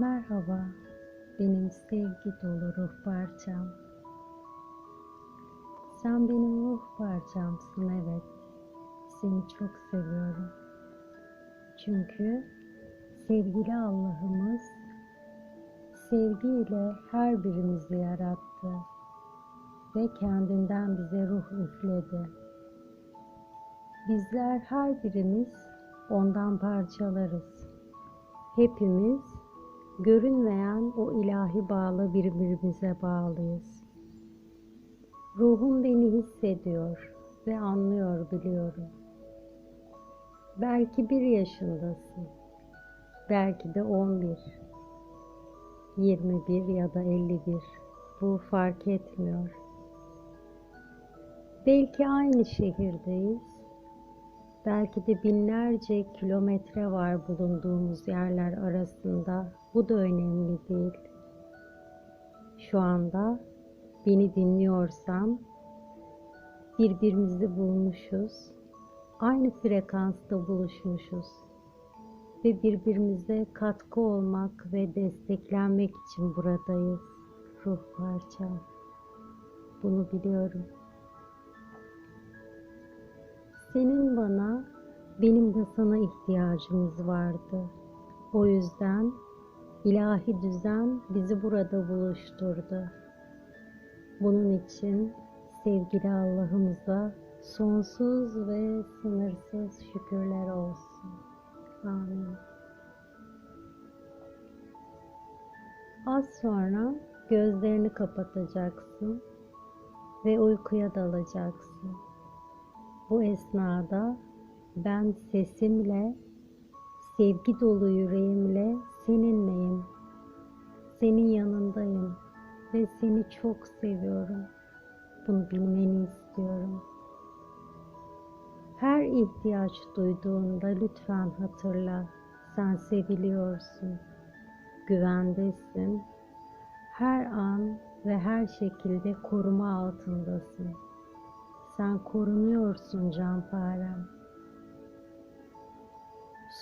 Merhaba, benim sevgi dolu ruh parçam. Sen benim ruh parçamsın, evet. Seni çok seviyorum. Çünkü sevgili Allah'ımız sevgiyle her birimizi yarattı ve kendinden bize ruh üfledi. Bizler her birimiz ondan parçalarız. Hepimiz görünmeyen o ilahi bağla birbirimize bağlıyız. Ruhum beni hissediyor ve anlıyor biliyorum. Belki bir yaşındasın, belki de on bir, yirmi bir ya da elli bir. Bu fark etmiyor. Belki aynı şehirdeyiz, belki de binlerce kilometre var bulunduğumuz yerler arasında. Bu da önemli değil. Şu anda beni dinliyorsan birbirimizi bulmuşuz. Aynı frekansta buluşmuşuz. Ve birbirimize katkı olmak ve desteklenmek için buradayız. Ruh parçam. Bunu biliyorum. Senin bana, benim de sana ihtiyacımız vardı. O yüzden ilahi düzen bizi burada buluşturdu. Bunun için sevgili Allah'ımıza sonsuz ve sınırsız şükürler olsun. Amin. Az sonra gözlerini kapatacaksın ve uykuya dalacaksın. Bu esnada ben sesimle, sevgi dolu yüreğimle seninleyim. Senin yanındayım ve seni çok seviyorum. Bunu bilmeni istiyorum. Her ihtiyaç duyduğunda lütfen hatırla. Sen seviliyorsun. Güvendesin. Her an ve her şekilde koruma altındasın. Sen korunuyorsun canparem.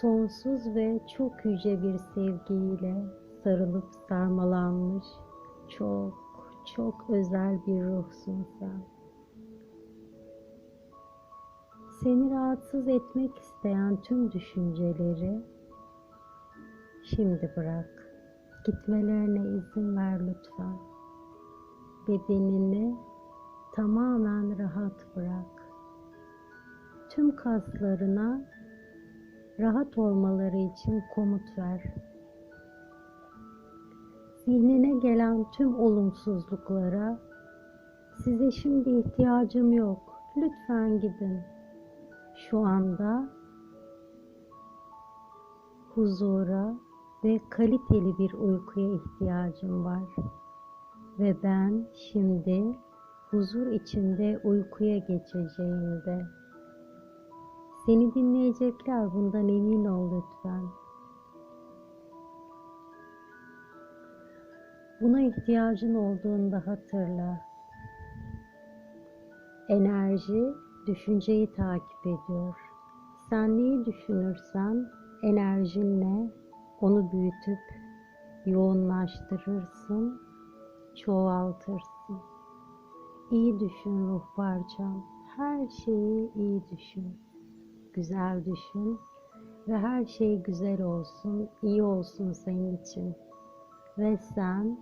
Sonsuz ve çok yüce bir sevgiyle sarılıp sarmalanmış çok çok özel bir ruhsun sen. Seni rahatsız etmek isteyen tüm düşünceleri şimdi bırak. Gitmelerine izin ver lütfen. Bedenini tamamen rahat bırak. Tüm kaslarına rahat olmaları için komut ver. Zihnine gelen tüm olumsuzluklara size şimdi ihtiyacım yok. Lütfen gidin. Şu anda huzura ve kaliteli bir uykuya ihtiyacım var. Ve ben şimdi huzur içinde uykuya geçeceğimde seni dinleyecekler bundan emin ol lütfen. Buna ihtiyacın olduğunda hatırla. Enerji düşünceyi takip ediyor. Sen neyi düşünürsen enerjinle onu büyütüp yoğunlaştırırsın, çoğaltırsın. İyi düşün ruh parçam. Her şeyi iyi düşün. Güzel düşün ve her şey güzel olsun, iyi olsun senin için. Ve sen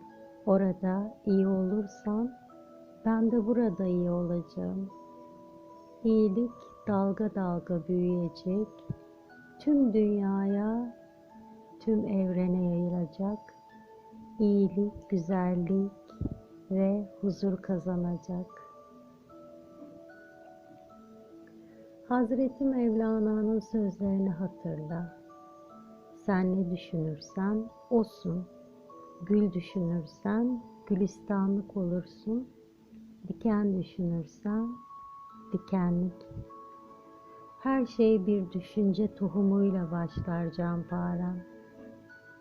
orada iyi olursan ben de burada iyi olacağım. İyilik dalga dalga büyüyecek. Tüm dünyaya, tüm evrene yayılacak. İyilik, güzellik ve huzur kazanacak. Hazreti Mevlana'nın sözlerini hatırla. Sen ne düşünürsen osun. Gül düşünürsen gülistanlık olursun. Diken düşünürsen dikenlik. Her şey bir düşünce tohumuyla başlar canparem.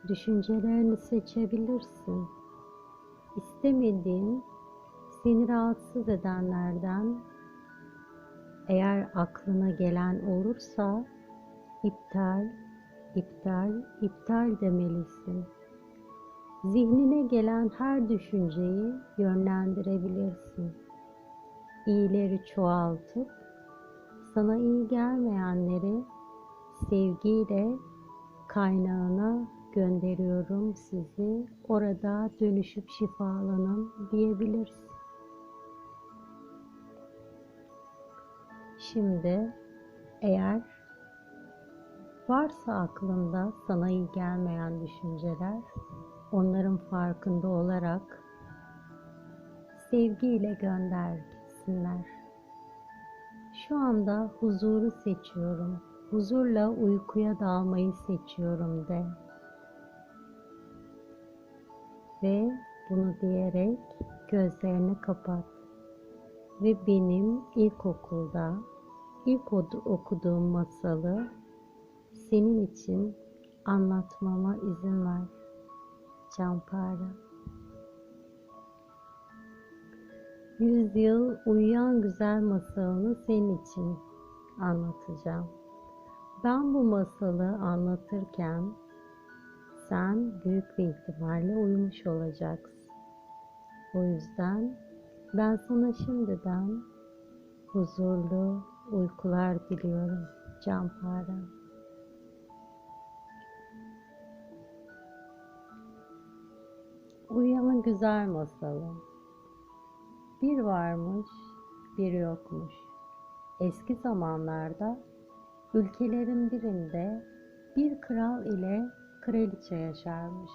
Düşüncelerini seçebilirsin. İstemediğin, seni rahatsız edenlerden eğer aklına gelen olursa iptal, iptal, iptal demelisin. Zihnine gelen her düşünceyi yönlendirebilirsin. İyileri çoğaltıp sana iyi gelmeyenleri sevgiyle kaynağına gönderiyorum sizi. Orada dönüşüp şifalanın diyebilirsin. Şimdi eğer varsa aklında sana iyi gelmeyen düşünceler, onların farkında olarak sevgiyle göndersinler. Şu anda huzuru seçiyorum. Huzurla uykuya dalmayı seçiyorum de. Ve bunu diyerek gözlerini kapat. Ve benim ilkokulda ilk okuduğum masalı senin için anlatmama izin ver. Campara. Yüzyıl uyuyan güzel masalını senin için anlatacağım. Ben bu masalı anlatırken sen büyük bir ihtimalle uyumuş olacaksın. O yüzden ben sana şimdiden huzurlu uykular diliyorum Campara. Uyuyanın güzel masalı. Bir varmış, bir yokmuş. Eski zamanlarda ülkelerin birinde bir kral ile kraliçe yaşarmış.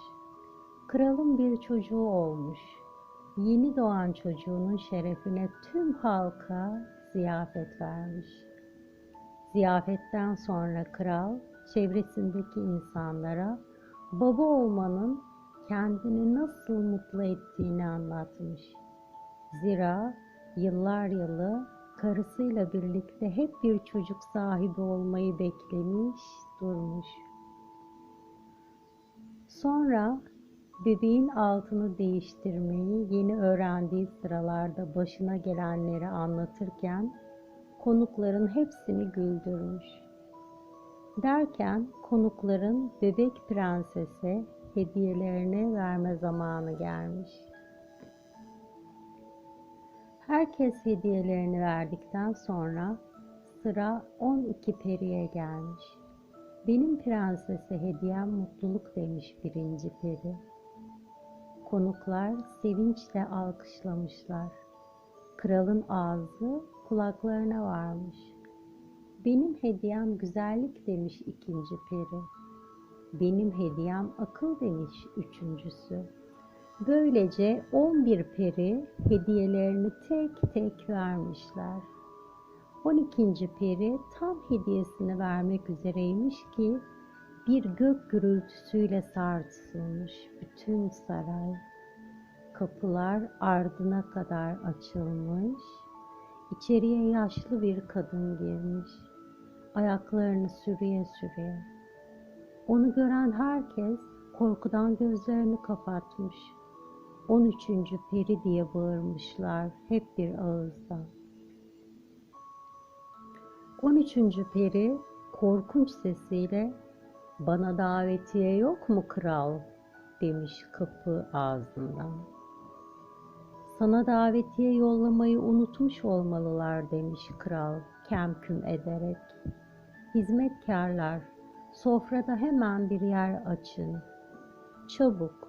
Kralın bir çocuğu olmuş. Yeni doğan çocuğunun şerefine tüm halka ziyafet vermiş. Ziyafetten sonra kral çevresindeki insanlara baba olmanın kendini nasıl mutlu ettiğini anlatmış. Zira yıllar yılı karısıyla birlikte hep bir çocuk sahibi olmayı beklemiş, durmuş. Sonra bebeğin altını değiştirmeyi yeni öğrendiği sıralarda başına gelenleri anlatırken konukların hepsini güldürmüş. Derken konukların bebek prensese hediyelerini verme zamanı gelmiş. Herkes hediyelerini verdikten sonra sıra 12 periye gelmiş. Benim prensese hediyem mutluluk demiş birinci peri. Konuklar sevinçle alkışlamışlar. Kralın ağzı kulaklarına varmış. Benim hediyem güzellik demiş ikinci peri. Benim hediyem akıl demiş üçüncüsü. Böylece on bir peri hediyelerini tek tek vermişler. On ikinci peri tam hediyesini vermek üzereymiş ki bir gök gürültüsüyle sarsılmış bütün saray. Kapılar ardına kadar açılmış. İçeriye yaşlı bir kadın girmiş. Ayaklarını sürüye sürüye. Onu gören herkes korkudan gözlerini kapatmış. 13. peri diye bağırmışlar hep bir ağızdan. 13. peri korkunç sesiyle bana davetiye yok mu kral demiş kapı ağzından. Sana davetiye yollamayı unutmuş olmalılar demiş kral kemküm ederek. Hizmetkarlar sofrada hemen bir yer açın. Çabuk.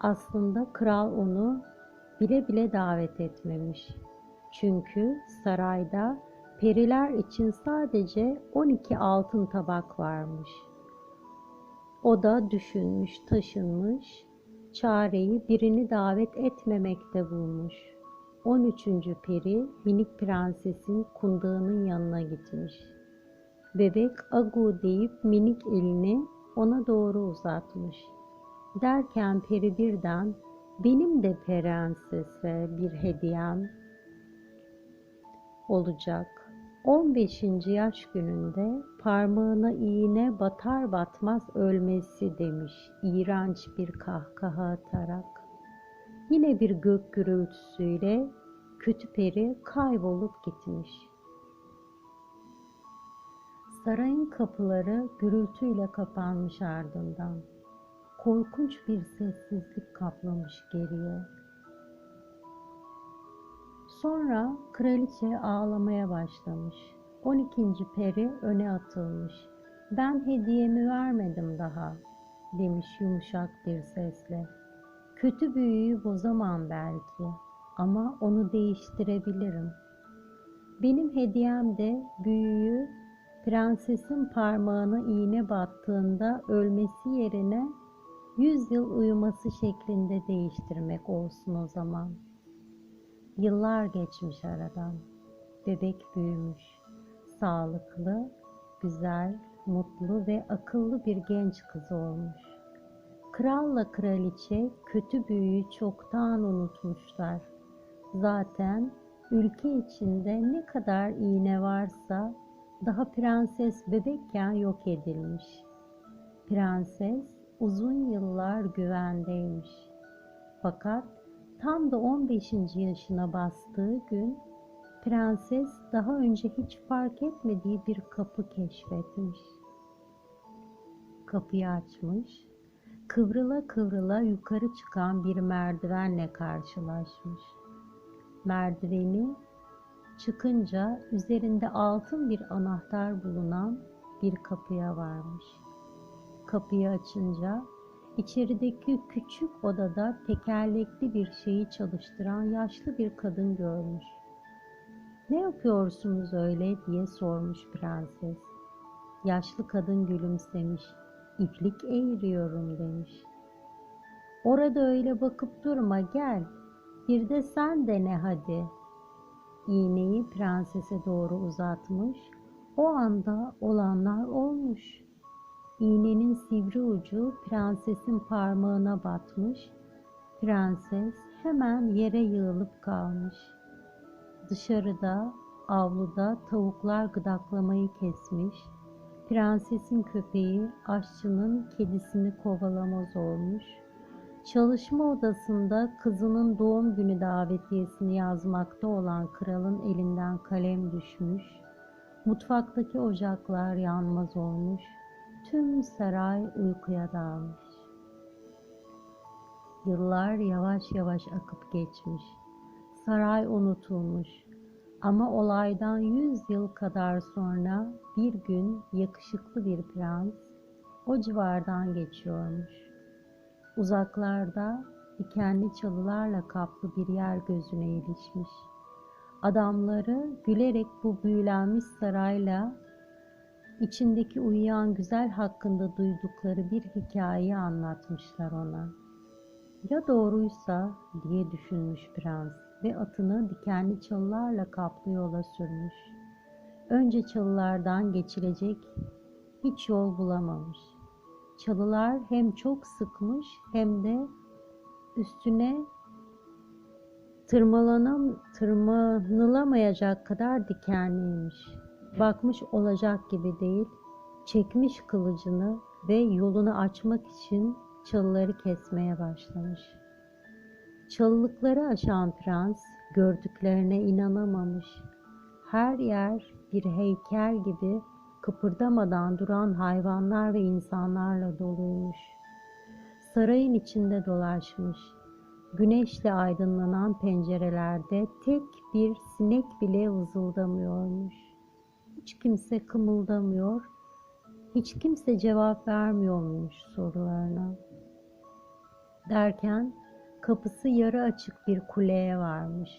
Aslında kral onu bile bile davet etmemiş. Çünkü sarayda periler için sadece 12 altın tabak varmış. O da düşünmüş, taşınmış, çareyi birini davet etmemekte bulmuş. 13. peri minik prensesin kundağının yanına gitmiş. Bebek agu deyip minik elini ona doğru uzatmış. Derken peri birden benim de prensese bir hediyem olacak. 15. yaş gününde parmağına iğne batar batmaz ölmesi demiş iğrenç bir kahkaha atarak. Yine bir gök gürültüsüyle kötü peri kaybolup gitmiş. Sarayın kapıları gürültüyle kapanmış ardından. korkunç bir sessizlik kaplamış geriye. Sonra kraliçe ağlamaya başlamış. 12. peri öne atılmış. Ben hediyemi vermedim daha, demiş yumuşak bir sesle. Kötü büyüyü bozamam belki ama onu değiştirebilirim. Benim hediyem de büyüyü prensesin parmağına iğne battığında ölmesi yerine yüz yıl uyuması şeklinde değiştirmek olsun o zaman. Yıllar geçmiş aradan. Bebek büyümüş. Sağlıklı, güzel, mutlu ve akıllı bir genç kız olmuş. Kralla kraliçe kötü büyüyü çoktan unutmuşlar. Zaten ülke içinde ne kadar iğne varsa daha prenses bebekken yok edilmiş. Prenses uzun yıllar güvendeymiş. Fakat tam da 15. yaşına bastığı gün prenses daha önce hiç fark etmediği bir kapı keşfetmiş. Kapıyı açmış, kıvrıla kıvrıla yukarı çıkan bir merdivenle karşılaşmış. Merdiveni çıkınca üzerinde altın bir anahtar bulunan bir kapıya varmış. Kapıyı açınca içerideki küçük odada tekerlekli bir şeyi çalıştıran yaşlı bir kadın görmüş. Ne yapıyorsunuz öyle diye sormuş prenses. Yaşlı kadın gülümsemiş. İplik eğiriyorum demiş. Orada öyle bakıp durma gel. Bir de sen dene hadi. İğneyi prensese doğru uzatmış. O anda olanlar olmuş. İğnenin sivri ucu prensesin parmağına batmış. Prenses hemen yere yığılıp kalmış. Dışarıda, avluda tavuklar gıdaklamayı kesmiş. Prensesin köpeği aşçının kedisini kovalamaz olmuş. Çalışma odasında kızının doğum günü davetiyesini yazmakta olan kralın elinden kalem düşmüş. Mutfaktaki ocaklar yanmaz olmuş. Tüm saray uykuya dalmış. Yıllar yavaş yavaş akıp geçmiş. Saray unutulmuş. Ama olaydan yüz yıl kadar sonra bir gün yakışıklı bir prens o civardan geçiyormuş. Uzaklarda dikenli çalılarla kaplı bir yer gözüne ilişmiş. Adamları gülerek bu büyülenmiş sarayla içindeki uyuyan güzel hakkında duydukları bir hikayeyi anlatmışlar ona. Ya doğruysa diye düşünmüş prens ve atını dikenli çalılarla kaplı yola sürmüş. Önce çalılardan geçilecek hiç yol bulamamış. Çalılar hem çok sıkmış hem de üstüne tırmalanam, tırmanılamayacak kadar dikenliymiş. Bakmış olacak gibi değil, çekmiş kılıcını ve yolunu açmak için çalıları kesmeye başlamış. Çalılıkları aşan prens gördüklerine inanamamış. Her yer bir heykel gibi kıpırdamadan duran hayvanlar ve insanlarla doluymuş. Sarayın içinde dolaşmış. Güneşle aydınlanan pencerelerde tek bir sinek bile vızıldamıyormuş. Hiç kimse kımıldamıyor, hiç kimse cevap vermiyormuş sorularına. Derken kapısı yarı açık bir kuleye varmış.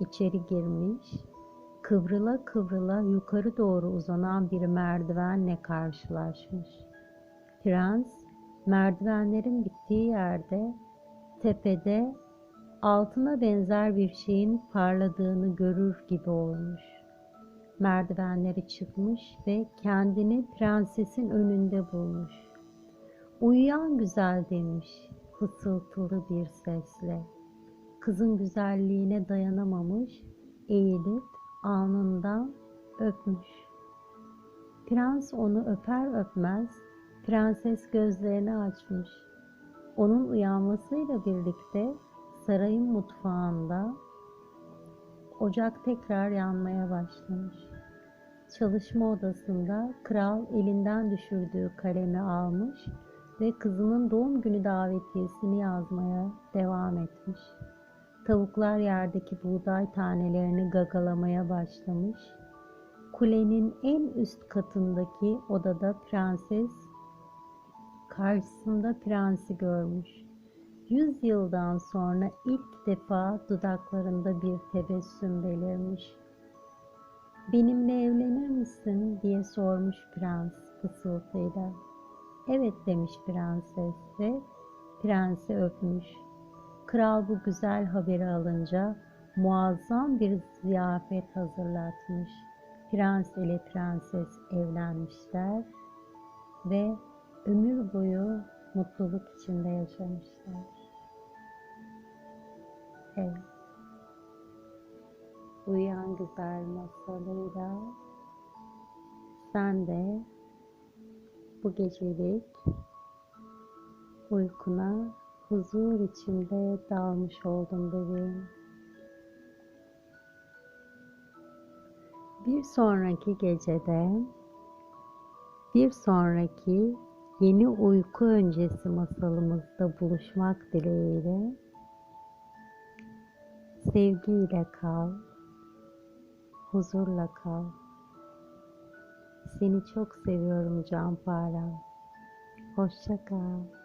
İçeri girmiş, kıvrıla kıvrıla yukarı doğru uzanan bir merdivenle karşılaşmış. Prens, merdivenlerin bittiği yerde, tepede altına benzer bir şeyin parladığını görür gibi olmuş. Merdivenleri çıkmış ve kendini prensesin önünde bulmuş. Uyuyan güzel demiş fısıltılı bir sesle. Kızın güzelliğine dayanamamış, eğilip alnından öpmüş. Prens onu öper öpmez prenses gözlerini açmış. Onun uyanmasıyla birlikte sarayın mutfağında ocak tekrar yanmaya başlamış. Çalışma odasında kral elinden düşürdüğü kalemi almış, ve kızının doğum günü davetiyesini yazmaya devam etmiş. Tavuklar yerdeki buğday tanelerini gagalamaya başlamış. Kulenin en üst katındaki odada prenses karşısında prensi görmüş. Yüz yıldan sonra ilk defa dudaklarında bir tebessüm belirmiş. Benimle evlenir misin diye sormuş prens fısıltıyla. Evet demiş prenses ve prensi öpmüş. Kral bu güzel haberi alınca muazzam bir ziyafet hazırlatmış. Prens ile prenses evlenmişler ve ömür boyu mutluluk içinde yaşamışlar. Evet. Uyuyan güzel masalıyla sen de bu gecelik uykuna huzur içinde dalmış oldum bebeğim. Bir sonraki gecede bir sonraki yeni uyku öncesi masalımızda buluşmak dileğiyle sevgiyle kal, huzurla kal. Seni çok seviyorum Canpara. Hoşça kal.